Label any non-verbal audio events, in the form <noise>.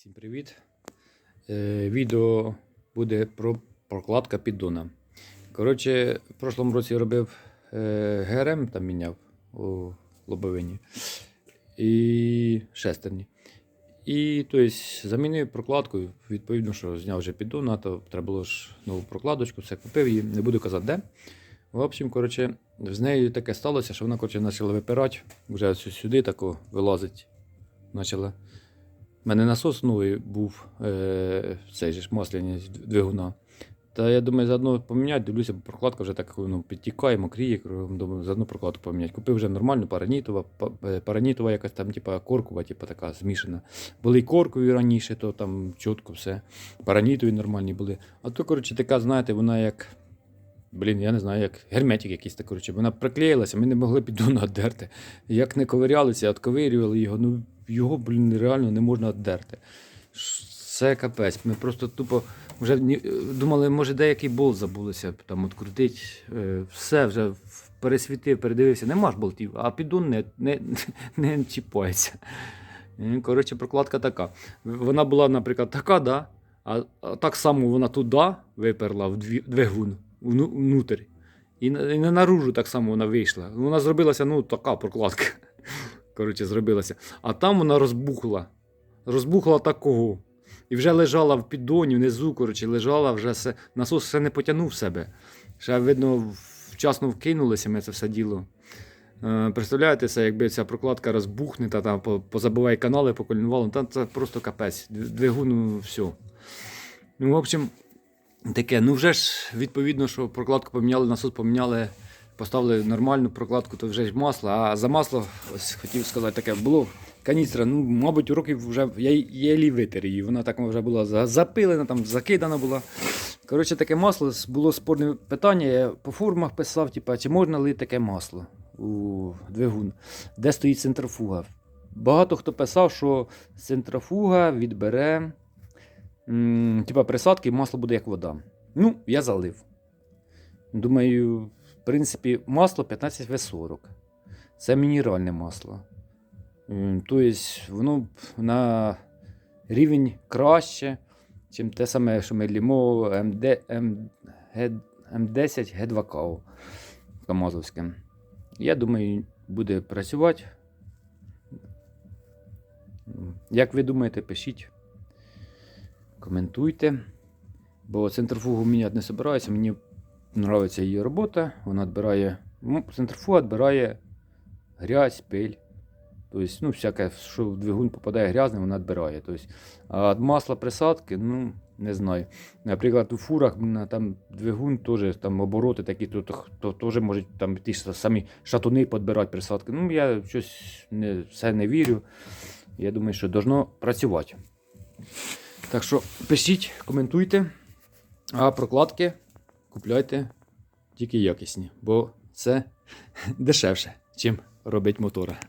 Всім привіт! Е, відео буде про прокладка піддона. Коротше, в прошлому році робив е, ГРМ, там міняв у лобовині і шестерні. І тобто, замінив прокладку, відповідно, що зняв вже піддон, а то треба було ж нову прокладочку, все купив її, не буду казати де. В общем, коротше, з нею таке сталося, що вона коротше, почала випирати, вже сюди тако вилазить. Почала. У мене насос новий був е, цей же ж масляний двигуна. Та я думаю, заодно поміняти, дивлюся, бо прокладка вже так ну, підтікає, мокріє, думаю, заодно прокладку поміняти. Купив вже нормальну паранітова, па- е, паранітова якась там, типа коркова, типа така змішана. Були й коркові раніше, то там чітко все. Паранітові нормальні були. А то, коротше, така, знаєте, вона як. Блін, я не знаю, як герметик якийсь так, коротше. Вона приклеїлася, ми не могли піддону віддерти. Як не ковирялися, відковирювали його, ну його, блін, реально не можна віддерти. Це капець. Ми просто тупо вже думали, може, деякий болт забулися там открутить. Е, Все вже пересвітив, передивився, нема ж болтів, а піддон не, не, <laughs> не чіпається. Коротше, прокладка така. Вона була, наприклад, така, да? а, так само вона туди виперла в двигун вну- внутрь. І, і наружу так само вона вийшла. Вона зробилася, ну, така прокладка. Коротше, зробилася. А там вона розбухла. Розбухла такого. І вже лежала в піддоні, внизу, коротше, лежала, вже все, насос все не потягнув себе. Ще, видно, вчасно вкинулися ми це все діло. Е, представляєте це, якби ця прокладка розбухне, та там по- позабиває канали, поколінувало, там це просто капець. Двигуну все. Ну, в общем, таке. Ну вже ж відповідно, що прокладку поміняли, насос поміняли, поставили нормальну прокладку, то вже масло. А за масло, ось хотів сказати, таке було. Каністра, ну, мабуть, років вже я єлі витер її. Вона так вже була запилена, там закидана була. Коротше, таке масло було спорне питання. Я по форумах писав, типу, чи можна лити таке масло у двигун, де стоїть центрофуга. Багато хто писав, що центрофуга відбере м, типа присадки, масло буде як вода. Ну, я залив. Думаю, в принципі, масло 15В40. Це мінеральне масло. Тобто, воно на рівень краще, ніж те саме, що ми лімо МД, М, Г- М10 Г2 КАО Камазовське. Я думаю, буде працювати. Як ви думаєте, пишіть, коментуйте. Бо центрифугу міняти не збираюся, мені подобається її робота. Вона відбирає. ну, відбирає грязь, пиль. Тобто, ну, всяке, що в двигун попадає грязне, вона відбирає. Тобто, а масла присадки, ну, не знаю. Наприклад, у фурах там двигун теж там обороти такі, то, то, теж можуть там ті самі шатуни підбирати присадки. Ну, я щось не, все не вірю. Я думаю, що должно працювати. Так що пишіть, коментуйте, а прокладки купляйте тільки якісні, бо це <laughs> дешевше, чим робить мотора.